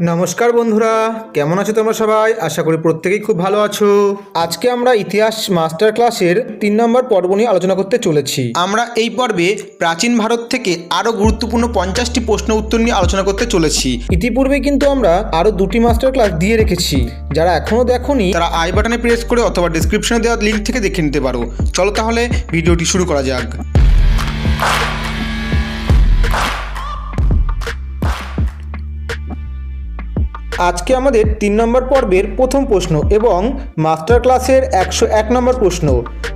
নমস্কার বন্ধুরা, কেমন আছো তোমরা সবাই? আশা করি প্রত্যেকেই খুব ভালো আছো। আজকে আমরা ইতিহাস মাস্টার ক্লাসের তিন নম্বর পর্ব নিয়ে আলোচনা করতে চলেছি। আমরা এই পর্বে প্রাচীন ভারত থেকে আরও গুরুত্বপূর্ণ পঞ্চাশটি প্রশ্ন উত্তর নিয়ে আলোচনা করতে চলেছি। ইতিপূর্বে কিন্তু আমরা আরও দুটি মাস্টার ক্লাস দিয়ে রেখেছি। যারা এখনও দেখোনি, তারা আই বাটনে প্রেস করে অথবা ডিসক্রিপশনে দেওয়া লিঙ্ক থেকে দেখে নিতে পারো। চলো তাহলে ভিডিওটি শুরু করা যাক। আজকে আমাদের তিন নম্বর পর্বের প্রথম প্রশ্ন এবং মাস্টার ক্লাসের একশো এক নম্বর প্রশ্ন,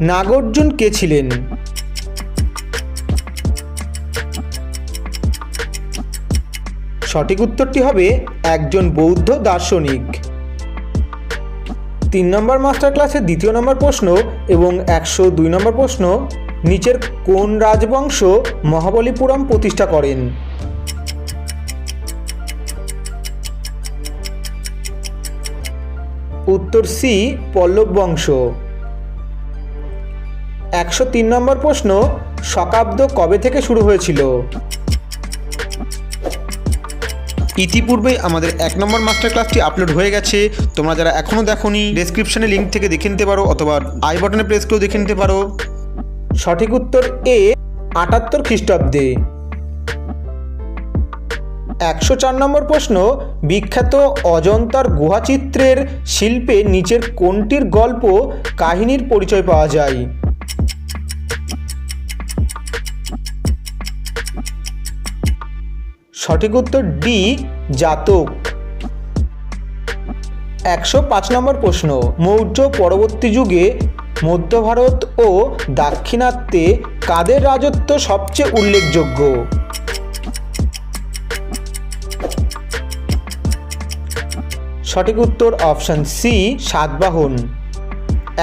নাগার্জুন কে ছিলেন? সঠিক উত্তরটি হবে একজন বৌদ্ধ দার্শনিক। তিন নম্বর মাস্টার ক্লাসের দ্বিতীয় নম্বর প্রশ্ন এবং একশো দুই নম্বর প্রশ্ন, নিচের কোন রাজবংশ মহাবলীপুরম প্রতিষ্ঠা করেন? উত্তর সি, পল্লব বংশ। একশো তিন নম্বর প্রশ্ন, শকাব্দ কবে থেকে শুরু হয়েছিল? ইতিপূর্বেই আমাদের এক নম্বর মাস্টার ক্লাসটি আপলোড হয়ে গেছে। তোমরা যারা এখনও দেখোনি ডেসক্রিপশনে লিঙ্ক থেকে দেখে নিতে পারো, অথবা আই বাটনে প্রেস করেও দেখে নিতে পারো। সঠিক উত্তর এ আটাত্তর খ্রিস্টাব্দে। একশো চার নম্বর প্রশ্ন, বিখ্যাত অজন্তার গুহাচিত্রের শিল্পে নিচের কোনটির গল্প কাহিনীর পরিচয় পাওয়া যায়? সঠিক উত্তর ডি জাতক। একশো পাঁচ নম্বর প্রশ্ন, মৌর্য পরবর্তী যুগে মধ্য ভারত ও দাক্ষিণাত্যে কাদের রাজত্ব সবচেয়ে উল্লেখযোগ্য? সঠিক উত্তর অপশন সি, সাতবাহন।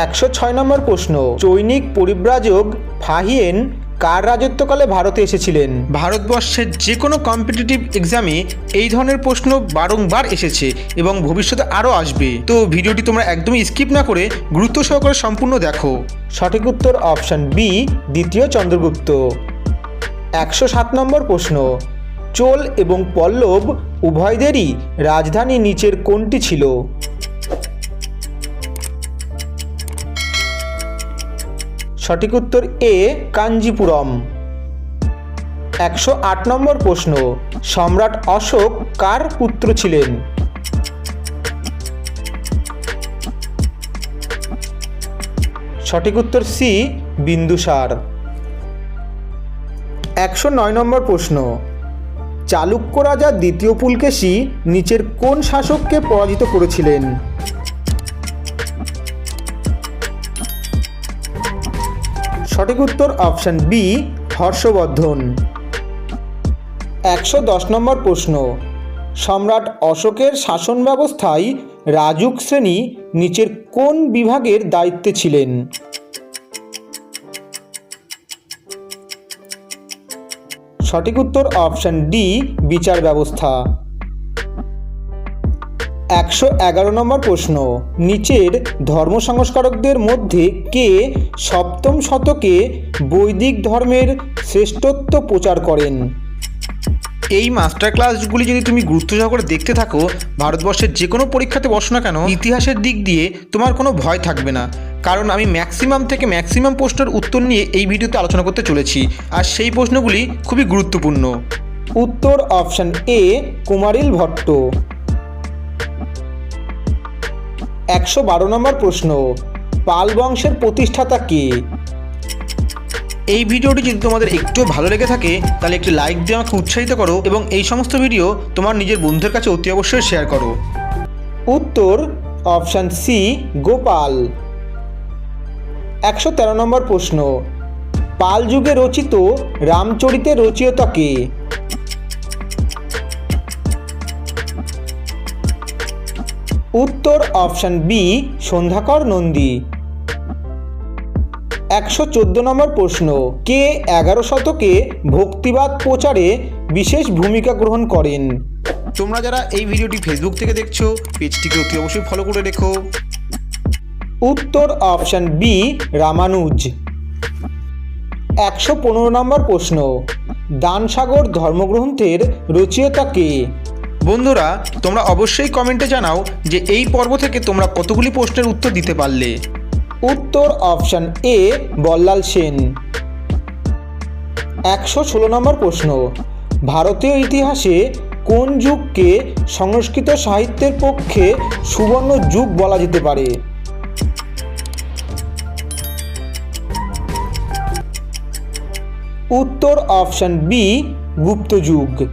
একশো ছয় নম্বর প্রশ্ন, চৈনিক পরিব্রাজক ফাহিয়েন কার রাজত্বকালে ভারতে এসেছিলেন? ভারতবর্ষের যে কোনো কম্পিটিটিভ এক্সামে এই ধরনের প্রশ্ন বারংবার এসেছে এবং ভবিষ্যতে আরও আসবে। তো ভিডিওটি তোমরা একদমই স্কিপ না করে গুরুত্ব সহকারে সম্পূর্ণ দেখো। সঠিক উত্তর অপশন বি, দ্বিতীয় চন্দ্রগুপ্ত। একশো সাত নম্বর প্রশ্ন চোল এবং পল্লব উভয়দেরই রাজধানী নিচের কোনটি ছিল। সঠিক উত্তর এ, কাঞ্জিপুরম। একশো আট নম্বর প্রশ্ন, সম্রাট অশোক কার পুত্র ছিলেন? সঠিক উত্তর সি, বিন্দুসার। একশো নয় নম্বর প্রশ্ন চালুক্য রাজা দ্বিতীয় পুলকেশী নিচের কোন শাসককে পরাজিত করেছিলেন? সঠিক উত্তর অপশন বি হর্ষবর্ধন। একশো দশ নম্বর প্রশ্ন, সম্রাট অশোকের শাসন ব্যবস্থায় রাজুক শ্রেণি নিচের কোন বিভাগের দায়িত্বে ছিলেন? সঠিক উত্তর অপশন ডি, বিচার ব্যবস্থা। একশো এগারো নম্বর প্রশ্ন, নিচের ধর্ম সংস্কারকদের মধ্যে কে সপ্তম শতকে বৈদিক ধর্মের শ্রেষ্ঠত্ব প্রচার করেন? এই মাস্টার ক্লাসগুলি যদি তুমি গুরুত্ব সহকারে দেখতে থাকো, ভারতবর্ষের যে কোনো পরীক্ষাতে বসো না কেন, ইতিহাসের দিক দিয়ে তোমার কোনো ভয় থাকবে না। কারণ আমি ম্যাক্সিমাম থেকে ম্যাক্সিমাম প্রশ্নের উত্তর নিয়ে এই ভিডিওতে আলোচনা করতে চলেছি। আর সেই প্রশ্নগুলি খুবই গুরুত্বপূর্ণ। উত্তর অপশন এ কুমারিল ভট্ট। একশো বারো নম্বর প্রশ্ন, পাল বংশের প্রতিষ্ঠাতা কে? এই ভিডিওটি যদি তোমাদের একটু ভালো লেগে থাকে, তাহলে একটি লাইক দিয়ে আমাকে উৎসাহিত করো এবং এই সমস্ত ভিডিও তোমার নিজের বন্ধুদের কাছে অতি অবশ্যই শেয়ার করো। উত্তর অপশান সি গোপাল। একশো তেরো নম্বর প্রশ্ন, পাল যুগে রচিত রামচরিতে রচয়িতা কে? উত্তর অপশান বি সন্ধ্যাকর নন্দী। একশো চোদ্দ নম্বর প্রশ্ন কে এগারো শতকে ভক্তিবাদ প্রচারে বিশেষ ভূমিকা গ্রহণ করেন? তোমরা যারা এই ভিডিওটি ফেসবুক থেকে দেখছ পেজটিকে অতি অবশ্যই ফলো করে রেখো। উত্তর অপশন বি রামানুজ। একশো পনেরো নম্বর প্রশ্ন দানসাগর ধর্মগ্রন্থের রচয়িতা কে? বন্ধুরা তোমরা অবশ্যই কমেন্টে জানাও যে এই পর্ব থেকে তোমরা কতগুলি প্রশ্নের উত্তর দিতে পারলে। উত্তর অপশান এ, বল্লাল সেন। একশো ষোলো নম্বর প্রশ্ন, ভারতীয় ইতিহাসে কোন যুগকে সংস্কৃত সাহিত্যের পক্ষে সুবর্ণ যুগ বলা যেতে পারে? উত্তর অপশান বি গুপ্ত যুগ।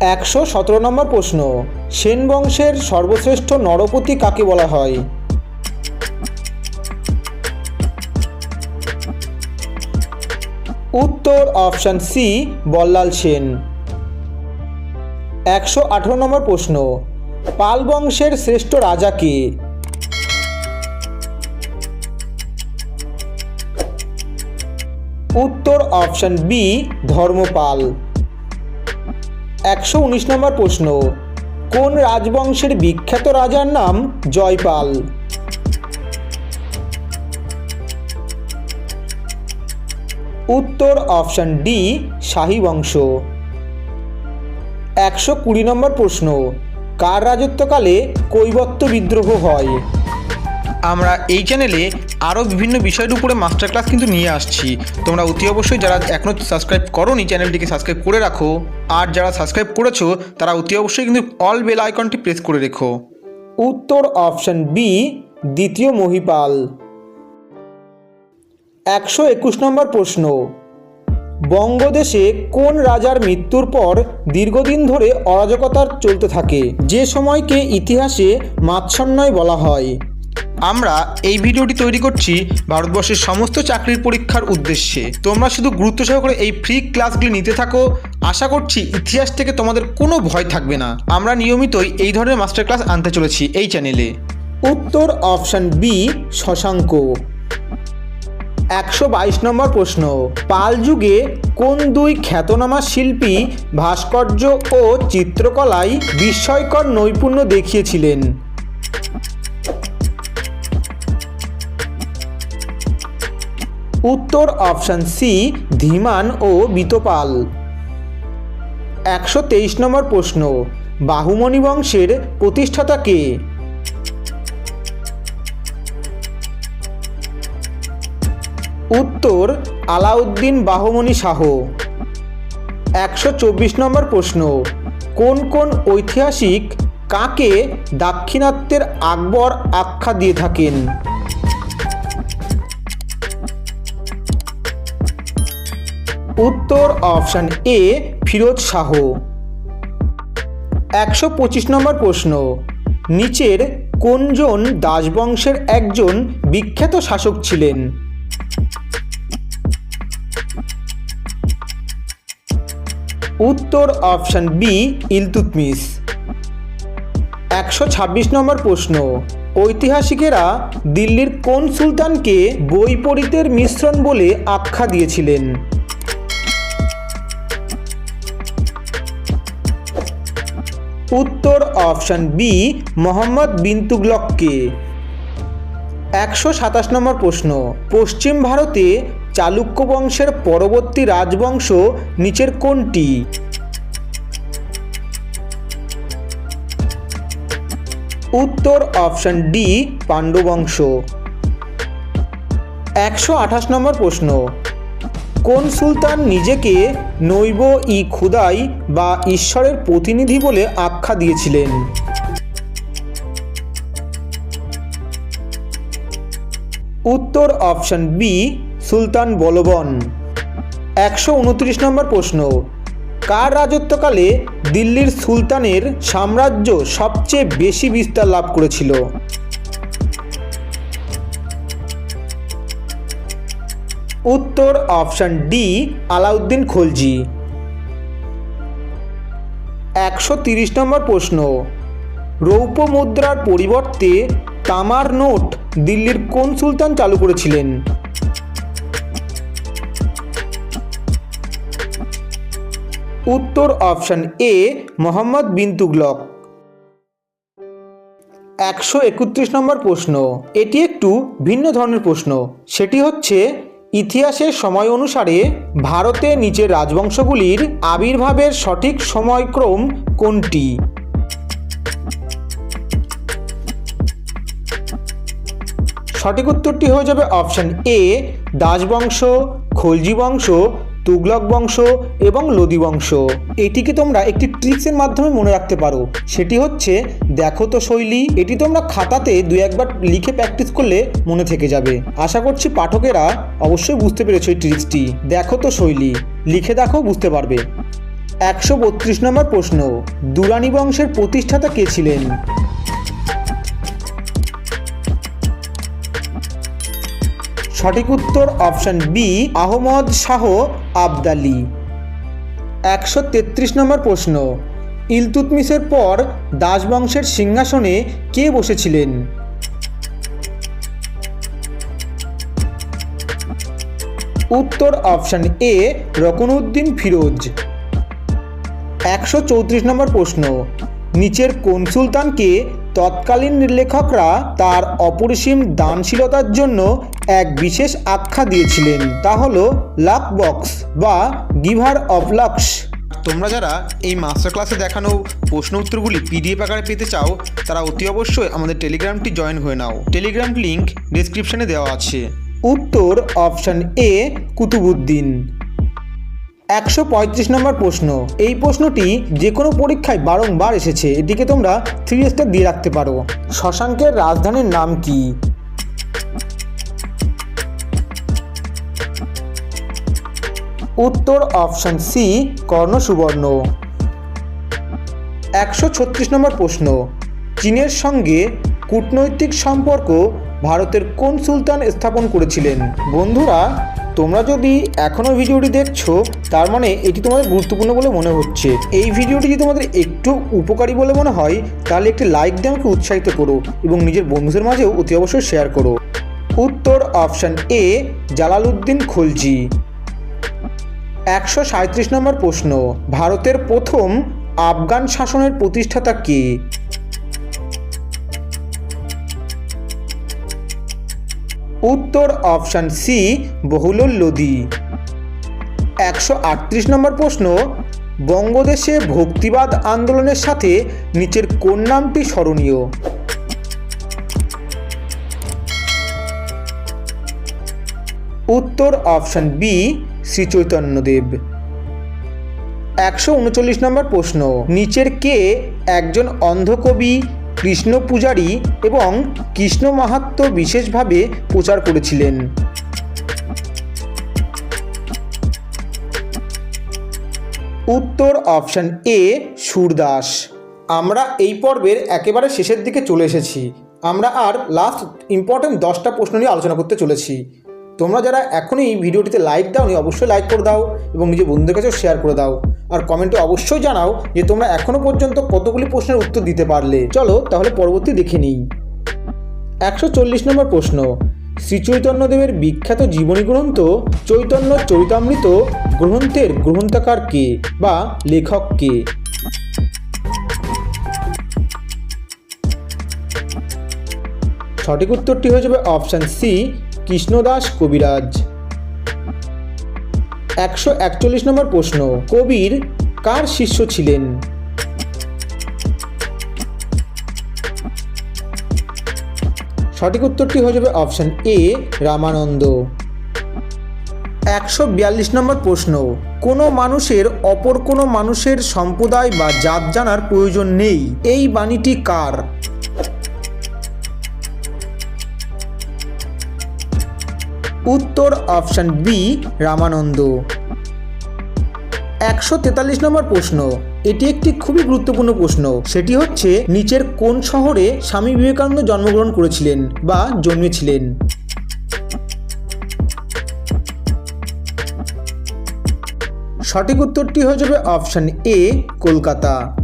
একশো সতেরো নম্বর প্রশ্ন সেন বংশের সর্বশ্রেষ্ঠ নরপতি কাকে বলা হয়? উত্তর অপশান সি বল্লাল সেন। একশো আঠারো নম্বর প্রশ্ন, পাল বংশের শ্রেষ্ঠ রাজা কে? উত্তর অপশান বি ধর্মপাল। একশো উনিশ নম্বর প্রশ্ন, কোন রাজবংশের বিখ্যাত রাজার নাম জয়পাল? উত্তর অপশান ডি শাহী বংশ। একশো কুড়ি নম্বর প্রশ্ন কার রাজত্বকালে কৈবত্য বিদ্রোহ হয়? আমরা এই চ্যানেলে আরও বিভিন্ন বিষয়ের উপরে মাস্টার ক্লাস কিন্তু নিয়ে আসছি। তোমরা অতি অবশ্যই যারা এখনও সাবস্ক্রাইব করোনি চ্যানেলটিকে সাবস্ক্রাইব করে রাখো। আর যারা সাবস্ক্রাইব করেছ তারা অতি অবশ্যই কিন্তু অল বেল আইকনটি প্রেস করে রেখো। উত্তর অপশন বি দ্বিতীয় মহিপাল। একশো একুশ নম্বর প্রশ্ন। বঙ্গদেশে কোন রাজার মৃত্যুর পর দীর্ঘদিন ধরে অরাজকতার চলতে থাকে? যে সময়কে ইতিহাসে মাৎসন্যয় বলা হয়। আমরা এই ভিডিওটি তৈরি করছি ভারতবর্ষের সমস্ত চাকরির পরীক্ষার উদ্দেশ্যে। তোমরা শুধু গুরুত্ব সহকারে এই ফ্রি ক্লাসগুলি নিতে থাকো। আশা করছি ইতিহাস থেকে তোমাদের কোনো ভয় থাকবে না। আমরা নিয়মিতই এই ধরনের মাস্টার ক্লাস আনতে চলেছি এই চ্যানেলে উত্তর অপশান বি শশাঙ্ক। একশো বাইশ নম্বর প্রশ্ন। পাল যুগে কোন দুই খ্যাতনামা শিল্পী ভাস্কর্য ও চিত্রকলায় বিস্ময়কর নৈপুণ্য দেখিয়েছিলেন? উত্তর অপশান সি, ধীমান ও বিতপাল। একশো তেইশ নম্বর প্রশ্ন, বাহুমণি বংশের প্রতিষ্ঠাতা কে? উত্তর, আলাউদ্দিন বাহমনি শাহ। একশো চব্বিশ নম্বর প্রশ্ন, কোন কোন ঐতিহাসিক কাকে দাক্ষিণাত্যের আকবর আখ্যা দিয়ে থাকেন? উত্তর অপশান এ, ফিরোজ শাহ। একশো পঁচিশ নম্বর প্রশ্ন, নিচের কোনজন দাসবংশের একজন বিখ্যাত শাসক ছিলেন? উত্তর অপশান বি ইলতুতমিস একশো ছাব্বিশ নম্বর প্রশ্ন, ঐতিহাসিকেরা দিল্লির কোন সুলতানকে বৈপরীতের মিশ্রণ বলে আখ্যা দিয়েছিলেন? উত্তর অপশান বি, মোহাম্মদ বিন তুগলককে একশো সাতাশ নম্বর প্রশ্ন, পশ্চিম ভারতে চালুক্য বংশের পরবর্তী রাজবংশ নিচের কোনটি? উত্তর অপশান ডি, পাণ্ডবংশ। একশো আঠাশ নম্বর প্রশ্ন। কোন সুলতান নিজেকে নৈব ই খুদাই বা ঈশ্বরের প্রতিনিধি বলে আখ্যা দিয়েছিলেন? উত্তর অপশন বি সুলতান বলবন। একশো উনত্রিশ নম্বর প্রশ্ন, কার রাজত্বকালে দিল্লির সুলতানের সাম্রাজ্য সবচেয়ে বেশি বিস্তার লাভ করেছিল? উত্তর অপশন ডি, আলাউদ্দিন খলজি। একশো তিরিশ নম্বর প্রশ্ন, রৌপ্য মুদ্রার পরিবর্তে তামার নোট দিল্লির কোন সুলতান চালু করেছিলেন? উত্তর অপশন এ মোহাম্মদ বিন তুগলক একশো একত্রিশ নম্বর প্রশ্ন। এটি একটু ভিন্ন ধরনের প্রশ্ন। সেটি হচ্ছে, ইতিহাসের সময় অনুসারে ভারতে নিচের রাজবংশগুলির আবির্ভাবের সঠিক সময়ক্রম কোনটি? সঠিক উত্তরটি হয়ে যাবে অপশান এ, দাসবংশ, খলজি বংশ তুগলক বংশ এবং লোদি বংশ। এটিকে তোমরা একটি ট্রিক্সের মাধ্যমে মনে রাখতে পারো। সেটি হচ্ছে, দেখো তো শৈলী, এটি তোমরা খাতাতে দু একবার লিখে প্র্যাকটিস করলে মনে থেকে যাবে। আশা করছি পাঠকেরা অবশ্যই বুঝতে পেরেছ এই ট্রিক্সটি। দেখো তো শৈলী, লিখে দেখো, বুঝতে পারবে। একশো বত্রিশ নম্বর প্রশ্ন দুরানি বংশের প্রতিষ্ঠাতা কে ছিলেন? সঠিক উত্তর অপশন বি আহমদ শাহ আবদালি। একশো তেত্রিশ নম্বর প্রশ্ন ইলতুতমিসের পর দাস বংশের সিংহাসনে কে বসেছিলেন? উত্তর অপশন এ রকনউদ্দিন ফিরোজ। একশো চৌত্রিশ নম্বর প্রশ্ন, নিচের কোন সুলতানকে তৎকালীন লেখকরা তার অপরিসীম দানশীলতার জন্য এক বিশেষ আখ্যা দিয়েছিলেন। তা হলো লাক বক্স বা গিভার অফ লাক্স। তোমরা যারা এই মাস্টার ক্লাসে দেখানো প্রশ্ন উত্তরগুলি পিডিএফ আকারে পেতে চাও তারা অতি অবশ্যই আমাদের টেলিগ্রামটি জয়েন হয়ে নাও। টেলিগ্রাম লিঙ্ক ডিসক্রিপশনে দেওয়া আছে। উত্তর অপশন এ কুতুবুদ্দিন। একশো পঁয়ত্রিশ নম্বর প্রশ্ন। এই প্রশ্নটি যে কোনো পরীক্ষায় বারংবার এসেছে, এটিকে তোমরা থ্রি স্টার দিয়ে রাখতে পারো। শশাঙ্কের রাজধানীর নাম কি? উত্তর অপশন সি কর্ণ সুবর্ণ একশো ছত্রিশ নম্বর প্রশ্ন, চীনের সঙ্গে কূটনৈতিক সম্পর্ক ভারতের কোন সুলতান স্থাপন করেছিলেন? বন্ধুরা তোমরা যদি এখনও ভিডিওটি দেখছ, তার মানে এটি তোমাদের গুরুত্বপূর্ণ বলে মনে হচ্ছে। এই ভিডিওটি যদি তোমাদের একটু উপকারী বলে মনে হয়, তাহলে একটি লাইক দিয়ে আমাকে উৎসাহিত করো এবং নিজের বন্ধুদের মাঝেও অতি অবশ্যই শেয়ার করো। উত্তর অপশান এ, জালালউদ্দিন খলজি। একশো সাঁত্রিশ নম্বর প্রশ্ন, ভারতের প্রথম আফগান শাসনের প্রতিষ্ঠাতা কে? উত্তর অপশান সি বহুল লোদি একশো আটত্রিশ নম্বর প্রশ্ন, বঙ্গদেশে ভক্তিবাদ আন্দোলনের সাথে নিচের কোন নামটি স্মরণীয়? উত্তর অপশান বি শ্রী চৈতন্যদেব। একশো উনচল্লিশ নম্বর প্রশ্ন, নিচের কে একজন অন্ধকবি কৃষ্ণ পূজারী এবং কৃষ্ণ মাহাত্ম বিশেষভাবে প্রচার করেছিলেন। উত্তর অপশান এ, সুরদাস। আমরা এই পর্বের একেবারে শেষের দিকে চলে এসেছি। আমরা আর লাস্ট ইম্পর্টেন্ট দশটা প্রশ্ন নিয়ে আলোচনা করতে চলেছি। তোমরা যারা এখনই এই ভিডিওটিতে লাইক দাওনি, অবশ্যই লাইক করে দাও এবং নিজের বন্ধুদের কাছেও শেয়ার করে দাও। আর কমেন্টে অবশ্যই জানাও যে তোমরা এখনও পর্যন্ত কতগুলি প্রশ্নের উত্তর দিতে পারলে। চলো তাহলে পরবর্তী দেখে নিই। একশো চল্লিশ নম্বর প্রশ্ন, শ্রী চৈতন্যদেবের বিখ্যাত জীবনী গ্রন্থ চৈতন্য চরিতামৃত গ্রন্থের গ্রন্থকার কে বা লেখক কে? সঠিক উত্তরটি হয়ে যাবে অপশান সি কৃষ্ণদাস কবিরাজ। একশো একচল্লিশ নম্বর প্রশ্ন, কবির কার শিষ্য ছিলেন? সঠিক উত্তরটি হয়ে যাবে অপশান এ, রামানন্দ। একশো বিয়াল্লিশ নম্বর প্রশ্ন, কোনো মানুষের অপর কোনো মানুষের সম্প্রদায় বা জাত জানার প্রয়োজন নেই, এই বাণীটি কার? উত্তর অপশান বি রামানন্দ। একশো তেতাল্লিশ নম্বর প্রশ্ন। এটি একটি খুবই গুরুত্বপূর্ণ প্রশ্ন। সেটি হচ্ছে, নিচের কোন শহরে স্বামী বিবেকানন্দ জন্মগ্রহণ করেছিলেন বা জন্মেছিলেন? সঠিক উত্তরটি হয়ে যাবে অপশান এ কলকাতা।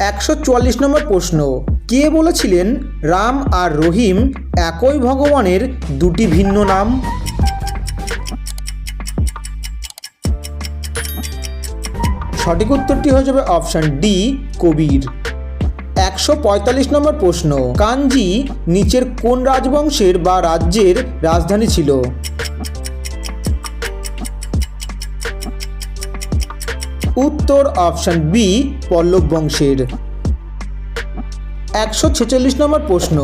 একশো চুয়াল্লিশ নম্বর প্রশ্ন। কে বলেছিলেন রাম আর রহিম একই ভগবানের দুটি ভিন্ন নাম? সঠিক উত্তরটি হয়ে যাবে অপশান ডি, কবির। একশো পঁয়তাল্লিশ নম্বর প্রশ্ন কাঞ্জি নিচের কোন রাজবংশের বা রাজ্যের রাজধানী ছিল? উত্তর অপশান বি, পল্লব বংশের। একশো ছেচল্লিশ নম্বর প্রশ্ন,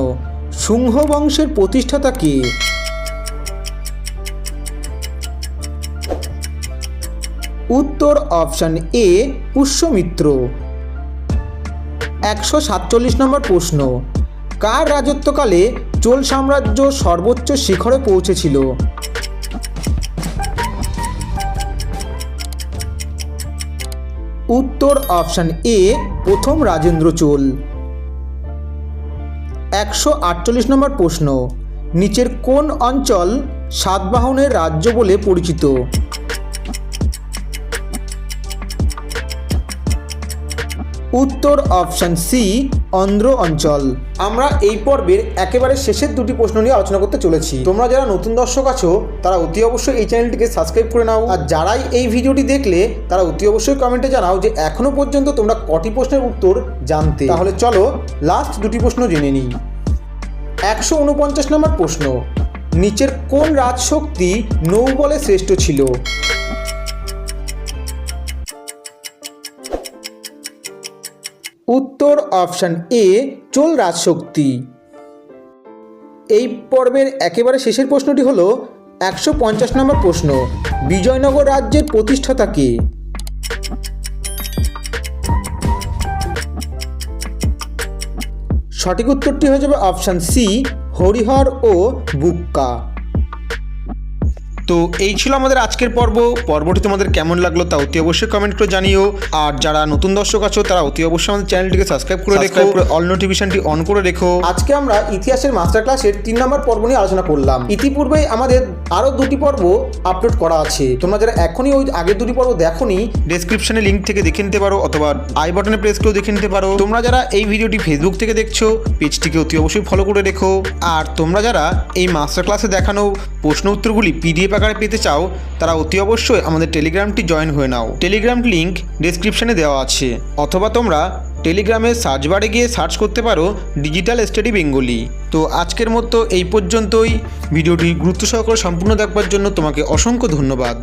শুঙ্গ বংশের প্রতিষ্ঠাতা কে? উত্তর অপশন এ, পুষ্যমিত্র। একশো সাতচল্লিশ নম্বর প্রশ্ন, কার রাজত্বকালে চোল সাম্রাজ্য সর্বোচ্চ শিখরে পৌঁছেছিল? উত্তর অপশন এ, প্রথম রাজেন্দ্র চোল। একশো আটচল্লিশ নম্বর প্রশ্ন, নিচের কোন অঞ্চল সাতবাহনের রাজ্য বলে পরিচিত? উত্তর অপশান সি, অন্ধ্র অঞ্চল। আমরা এই পর্বের একেবারে শেষের দুটি প্রশ্ন নিয়ে আলোচনা করতে চলেছি। তোমরা যারা নতুন দর্শক আছো, তারা অতি অবশ্যই এই চ্যানেলটিকে সাবস্ক্রাইব করে নাও। আর যারাই এই ভিডিওটি দেখলে, তারা অতি অবশ্যই কমেন্টে জানাও যে এখনও পর্যন্ত তোমরা কটি প্রশ্নের উত্তর জানতে। তাহলে চলো লাস্ট দুটি প্রশ্ন জেনে নিই। একশো উনপঞ্চাশ নম্বর প্রশ্ন, নিচের কোন রাজশক্তি নৌবলে শ্রেষ্ঠ ছিল? উত্তর অপশন এ, চোল রাজশক্তি। এই পর্বের একেবারে শেষের প্রশ্নটি হলো একশো পঞ্চাশ নম্বর প্রশ্ন, বিজয়নগর রাজ্যের প্রতিষ্ঠাতা কে? সঠিক উত্তরটি হয়ে যাবে অপশান সি হরিহর ও বুক্কা। তো এই ছিল আমাদের আজকের পর্ব। পর্বটি তোমাদের কেমন লাগল তা অতি অবশ্যই কমেন্ট করে জানিও। আর যারা নতুন দর্শক আছো তারা অতি অবশ্যই আমাদের চ্যানেলটিকে সাবস্ক্রাইব করে রেখো। অল নোটিফিকেশনটি অন করে রেখো। আজকে আমরা ইতিহাসের মাস্টার ক্লাসের তিন নম্বর পর্ব নিয়ে আলোচনা করলাম। ইতিপূর্বে আমাদের আরও দুটি পর্ব আপলোড করা আছে। তোমরা যারা এখনই ওই আগের দুটি পর্ব দেখোনি ডেসক্রিপশনে লিঙ্ক থেকে দেখে নিতে পারো অথবা আই বাটনে প্রেস করেও দেখে নিতে পারো। তোমরা যারা এই ভিডিওটি ফেসবুক থেকে দেখছ পেজটিকে অতি অবশ্যই ফলো করে রেখো। আর তোমরা যারা এই মাস্টার ক্লাসে দেখানো প্রশ্ন উত্তরগুলি পিডিএফ আকারে পেতে চাও, তারা অতি অবশ্যই আমাদের টেলিগ্রামটি জয়েন হয়ে নাও। টেলিগ্রাম লিঙ্ক ডিসক্রিপশানে দেওয়া আছে। অথবা তোমরা টেলিগ্রামে সার্চ বারে গিয়ে সার্চ করতে পারো, ডিজিটাল স্টাডি বেঙ্গলি। তো আজকের মতো এই পর্যন্তই। ভিডিওটি গুরুত্ব সহকারে সম্পূর্ণ দেখবার জন্য তোমাকে অসংখ্য ধন্যবাদ।